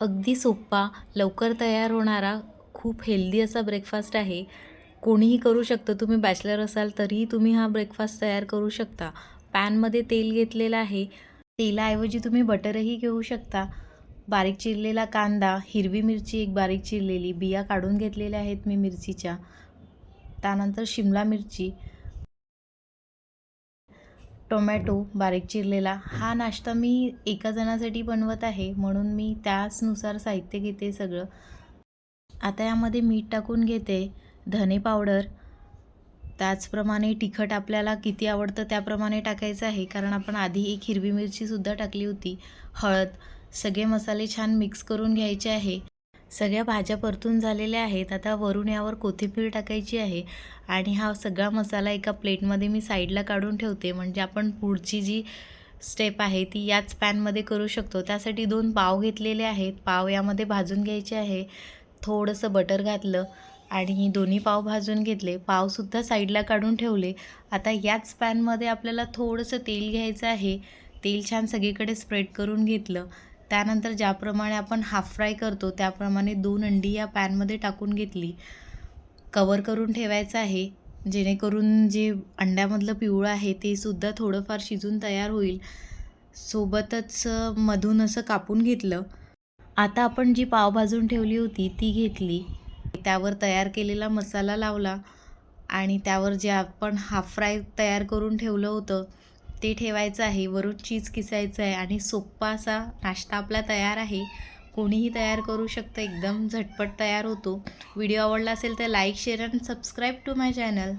अगदी सोप्पा लवकर तयार होणारा खूप हेल्दी असा ब्रेकफास्ट आहे. कोणीही करू शकतं. तुम्ही बॅचलर असाल तरीही तुम्ही हा ब्रेकफास्ट तयार करू शकता. पॅनमध्ये तेल घेतलेलं आहे. तेलाऐवजी तुम्ही बटरही घेऊ शकता. बारीक चिरलेला कांदा हिरवी मिरची एक बारीक चिरलेली बिया काढून घेतलेल्या आहेत मी मिरचीच्या. त्यानंतर शिमला मिरची. टोमॅटो बारीक चिरलेला हा नाश्ता मी एका जणासाठी बनवत आहे म्हणून मी त्याचनुसार साहित्य घेते सगळं. आता यामध्ये मीठ टाकून घेते धने पावडर त्याचप्रमाणे तिखट आपल्याला किती आवडतं त्याप्रमाणे टाकायचं आहे कारण आपण आधी एक हिरवी मिरचीसुद्धा टाकली होती हळद सगळे मसाले छान मिक्स करून घ्यायचे आहे. सगळ्या भाज्या परतून झालेल्या आहेत. आता वरून यावर कोथिंबीर टाकायची आहे आणि हा सगळा मसाला एका प्लेटमध्ये मी साईडला काढून ठेवते. म्हणजे आपण पुढची जी स्टेप आहे ती याच पॅनमध्ये करू शकतो. त्यासाठी दोन पाव घेतलेले आहेत. पाव यामध्ये भाजून घ्यायचे आहे. थोडंसं बटर घातलं आणि दोन्ही पाव भाजून घेतले. पावसुद्धा साईडला काढून ठेवले. आता याच पॅनमध्ये आपल्याला थोडंसं तेल घ्यायचं आहे. तेल छान सगळीकडे स्प्रेड करून घेतलं. त्यानंतर ज्याप्रमाणे आपण हाफ फ्राय करतो त्याप्रमाणे दोन अंडी या पॅनमध्ये टाकून घेतली. कवर करून ठेवायचं आहे. जेणेकरून जे अंड्यामधलं पिवळं आहे ते सुद्धा थोडंफार शिजून तयार होईल. सोबतच मधून असं कापून घेतलं. आता आपण जी पाव भाजून ठेवली होती ती घेतली. त्यावर तयार केलेला मसाला लावला आणि त्यावर जे आपण हाफ फ्राय तयार करून ठेवलं होतं ते ठेवायचं आहे वरून चीज किसायचं आहे आणि सोप्पा असा नाश्ता आपला तयार आहे. कोणीही तयार करू शकतं एकदम झटपट तयार होतो. व्हिडिओ आवडला असेल तर like share and subscribe to my channel.